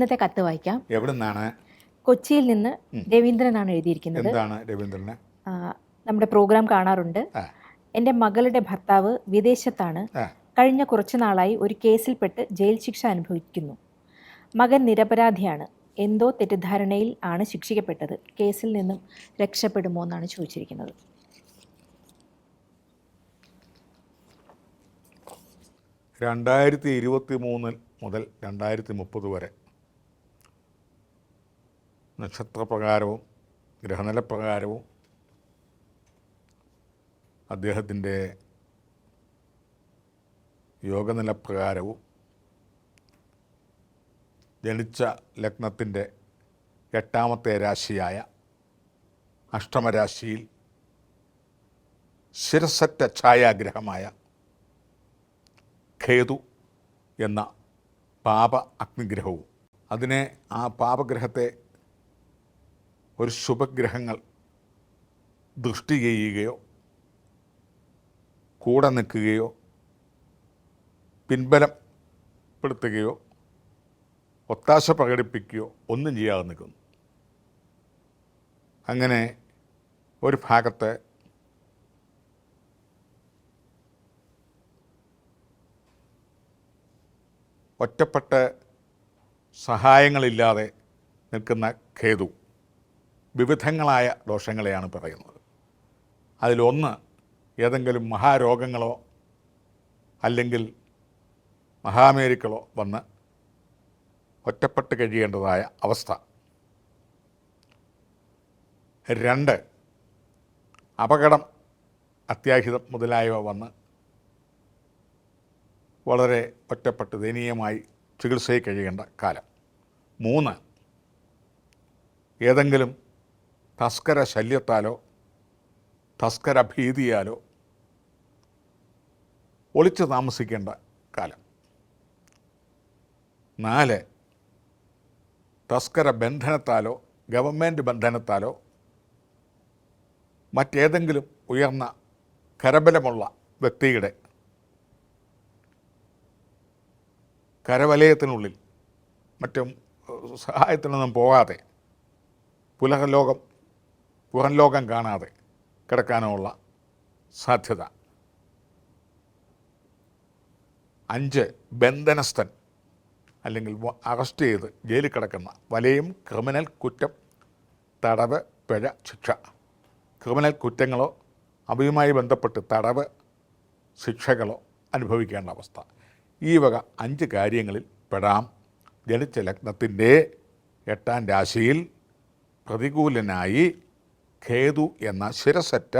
ഇന്നത്തെ കത്ത് വായിക്കാം. എവിടെ നിന്നാണ് കൊച്ചിയിൽ നിന്ന് രവീന്ദ്രനാണ് എഴുതിയിരിക്കുന്നത്. എന്താണ് രവീന്ദ്രന്? നമ്മുടെ പ്രോഗ്രാം കാണാറുണ്ട്. എന്റെ മകളുടെ ഭർത്താവ് വിദേശത്താണ്. കഴിഞ്ഞ കുറച്ചു നാളായി ഒരു കേസിൽപ്പെട്ട് ജയിൽ ശിക്ഷ അനുഭവിക്കുന്നു. മകൻ നിരപരാധിയാണ്. എന്തോ തെറ്റിദ്ധാരണയിൽ ആണ് ശിക്ഷിക്കപ്പെട്ടത്. കേസിൽ നിന്നും രക്ഷപ്പെടുമോ എന്നാണ് ചോദിച്ചിരിക്കുന്നത്. രണ്ടായിരത്തി ഇരുപത്തി മൂന്നിൽ മുതൽ രണ്ടായിരത്തി മുപ്പത് വരെ നക്ഷത്രപ്രകാരവും ഗ്രഹനിലപ്രകാരവും അദ്ദേഹത്തിന്റെ യോഗനിലപ്രകാരവും ജനിച്ച ലഗ്നത്തിന്റെ എട്ടാമത്തെ രാശിയായ അഷ്ടമരാശിയിൽ ശിരസറ്റ ഛായാഗ്രഹമായ ഖേതു എന്ന പാപ അഗ്നിഗ്രഹവും. അതിനെ ആ പാപഗ്രഹത്തെ ഒരു ശുഭഗ്രഹങ്ങൾ ദൃഷ്ടി ചെയ്യുകയോ കൂടെ നിൽക്കുകയോ പിൻബലപ്പെടുത്തുകയോ ഒത്താശ പ്രകടിപ്പിക്കുകയോ ഒന്നും ചെയ്യാതെ നിൽക്കുന്നു. അങ്ങനെ ഒരു ഭാഗത്ത് ഒറ്റപ്പെട്ട് സഹായങ്ങളില്ലാതെ നിൽക്കുന്ന ഖേതു. വിവിധങ്ങളായ ദോഷങ്ങളെയാണ് പറയുന്നത്. അതിലൊന്ന് ഏതെങ്കിലും മഹാരോഗങ്ങളോ അല്ലെങ്കിൽ മഹാമേരിക്കളോ വന്ന് ഒറ്റപ്പെട്ട് കഴിയേണ്ടതായ അവസ്ഥ. രണ്ട് അപകടം അത്യാഹിതം മുതലായവ വന്ന് വളരെ ഒറ്റപ്പെട്ട് ദയനീയമായി ചികിത്സയിൽ കഴിയേണ്ട കാലം. മൂന്ന് ഏതെങ്കിലും തസ്കര ശല്യത്താലോ തസ്കര ഭീതിയാലോ ഒളിച്ചു താമസിക്കേണ്ട കാലം. നാല് തസ്കര ബന്ധനത്താലോ ഗവൺമെന്റ് ബന്ധനത്താലോ മറ്റേതെങ്കിലും ഉയർന്ന കരബലമുള്ള വ്യക്തിയുടെ കരവലയത്തിനുള്ളിൽ മറ്റും സഹായത്തിനൊന്നും പോകാതെ പുലഹലോകം പുറം ലോകം കാണാതെ കിടക്കാനുള്ള സാധ്യത. അഞ്ച് ബന്ധനസ്ഥൻ അല്ലെങ്കിൽ അറസ്റ്റ് ചെയ്ത് ജയിലിൽ കിടക്കുന്ന വലയും ക്രിമിനൽ കുറ്റം തടവ് പിഴ ശിക്ഷ. ക്രിമിനൽ കുറ്റങ്ങളോ അവയുമായി ബന്ധപ്പെട്ട് തടവ് ശിക്ഷകളോ അനുഭവിക്കേണ്ട അവസ്ഥ. ഈ വക അഞ്ച് കാര്യങ്ങളിൽ പെടാം. ജനിച്ച ലഗ്നത്തിന്റെ എട്ടാം രാശിയിൽ പ്രതികൂലനായി ഖേതു എന്ന ശിരസറ്റ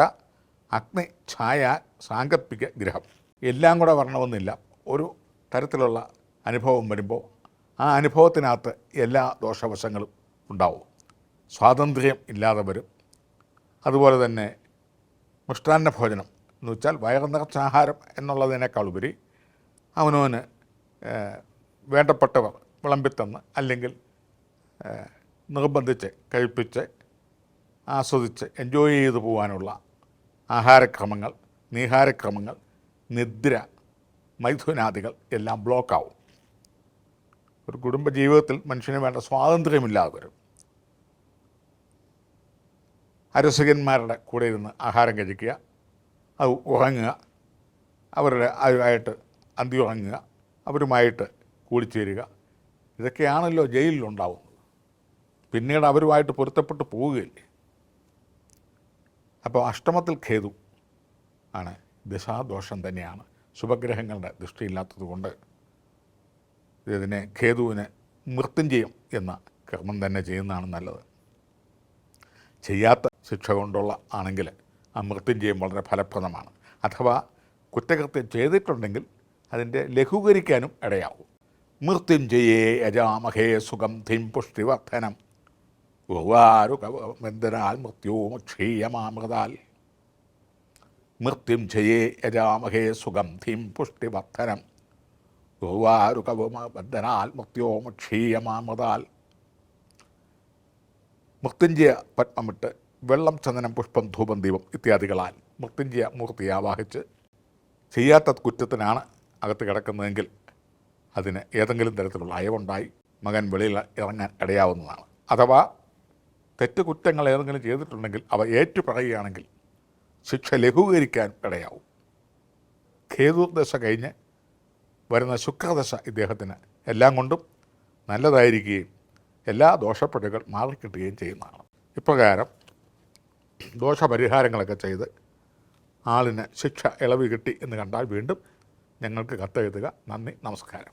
അഗ്നി ഛായ സാങ്കല്പിക ഗ്രഹം. എല്ലാം കൂടെ വരണമെന്നില്ല. ഒരു തരത്തിലുള്ള അനുഭവം വരുമ്പോൾ ആ അനുഭവത്തിനകത്ത് എല്ലാ ദോഷവശങ്ങളും ഉണ്ടാവും. സ്വാതന്ത്ര്യം ഇല്ലാതെ വരും. അതുപോലെ തന്നെ മിഷ്ടാന്ന ഭോജനം എന്ന് വെച്ചാൽ വയറു നിറച്ച ആഹാരം എന്നുള്ളതിനേക്കാൾ ഉപരി അവനവന് വേണ്ടപ്പെട്ടവർ വിളമ്പിത്തന്ന് അല്ലെങ്കിൽ നിർബന്ധിച്ച് കഴിപ്പിച്ച് ആസ്വദിച്ച് എൻജോയ് ചെയ്ത് പോകാനുള്ള ആഹാരക്രമങ്ങൾ നീഹാരക്രമങ്ങൾ നിദ്ര മൈഥുനാദികൾ എല്ലാം ബ്ലോക്കാവും ഒരു കുടുംബ ജീവിതത്തിൽ മനുഷ്യന് വേണ്ട സ്വാതന്ത്ര്യമില്ലാതെ വരും. അരസകന്മാരുടെ കൂടെ ഇരുന്ന് ആഹാരം കഴിക്കുക അത് ഉറങ്ങുക അവരുടെ അവരുമായിട്ട് അന്തി ഉറങ്ങുക അവരുമായിട്ട് കൂടിച്ചേരുക ഇതൊക്കെയാണല്ലോ ജയിലിലുണ്ടാവുന്നത്. പിന്നീട് അവരുമായിട്ട് പൊരുത്തപ്പെട്ട് പോവുകയില്ലേ? അപ്പോൾ അഷ്ടമത്തിൽ ഖേതു ആണ്. ദശാദോഷം തന്നെയാണ്. ശുഭഗ്രഹങ്ങളുടെ ദൃഷ്ടിയില്ലാത്തത് കൊണ്ട് ഇതിനെ ഖേതുവിന് മൃത്യുഞ്ജയം എന്ന കർമ്മം തന്നെ ചെയ്യുന്നതാണ് നല്ലത്. ചെയ്യാത്ത ശിക്ഷ കൊണ്ടുള്ള ആണെങ്കിൽ ആ മൃത്യുഞ്ജയം വളരെ ഫലപ്രദമാണ്. അഥവാ കുറ്റകൃത്യം ചെയ്തിട്ടുണ്ടെങ്കിൽ അതിന്റെ ലഘൂകരിക്കാനും ഇടയാവും. മൃത്യുഞ്ജയേ യജാമഹേ സുഖം ധിം പുഷ്ടിവർദ്ധനം. ഉർവാരുകവന്ദനാൽ മൃത്യും ജയേ യജാമഹേ സുഖം പുഷ്ടിവർദ്ധനം. പുഷ്ടിവർദ്ധനം മൃത്യോ ക്ഷീയമാമൃതാൽ. മൃത്യുഞ്ജയ പത്മമിട്ട് വെള്ളം ചന്ദനം പുഷ്പം ധൂപം ദീപം ഇത്യാദികളാൽ മൃത്യുഞ്ജയ മൂർത്തി ആവാഹിച്ച് ചെയ്യാത്ത കുറ്റത്തിനാണ് അകത്ത് കിടക്കുന്നതെങ്കിൽ അതിന് ഏതെങ്കിലും തരത്തിലുള്ള അയവുണ്ടായി മകൻ വെളിയിൽ ഇറങ്ങാൻ ഇടയാവുന്നതാണ്. അഥവാ തെറ്റ് കുറ്റങ്ങൾ ഏതെങ്കിലും ചെയ്തിട്ടുണ്ടെങ്കിൽ അവ ഏറ്റുപറയുകയാണെങ്കിൽ ശിക്ഷ ലഘൂകരിക്കാൻ ഇടയാവും. ഖേതുദശ കഴിഞ്ഞ് വരുന്ന ശുക്രദശ ഇദ്ദേഹത്തിന് എല്ലാം കൊണ്ടും നല്ലതായിരിക്കുകയും എല്ലാ ദോഷപ്പെട്ടുകൾ മാറിക്കിട്ടുകയും ചെയ്യുന്നതാണ്. ഇപ്രകാരം ദോഷപരിഹാരങ്ങളൊക്കെ ചെയ്ത് ആളിന് ശിക്ഷ ഇളവ് കിട്ടി എന്ന് കണ്ടാൽ വീണ്ടും ഞങ്ങൾക്ക് കത്തെഴുതുക. നന്ദി നമസ്കാരം.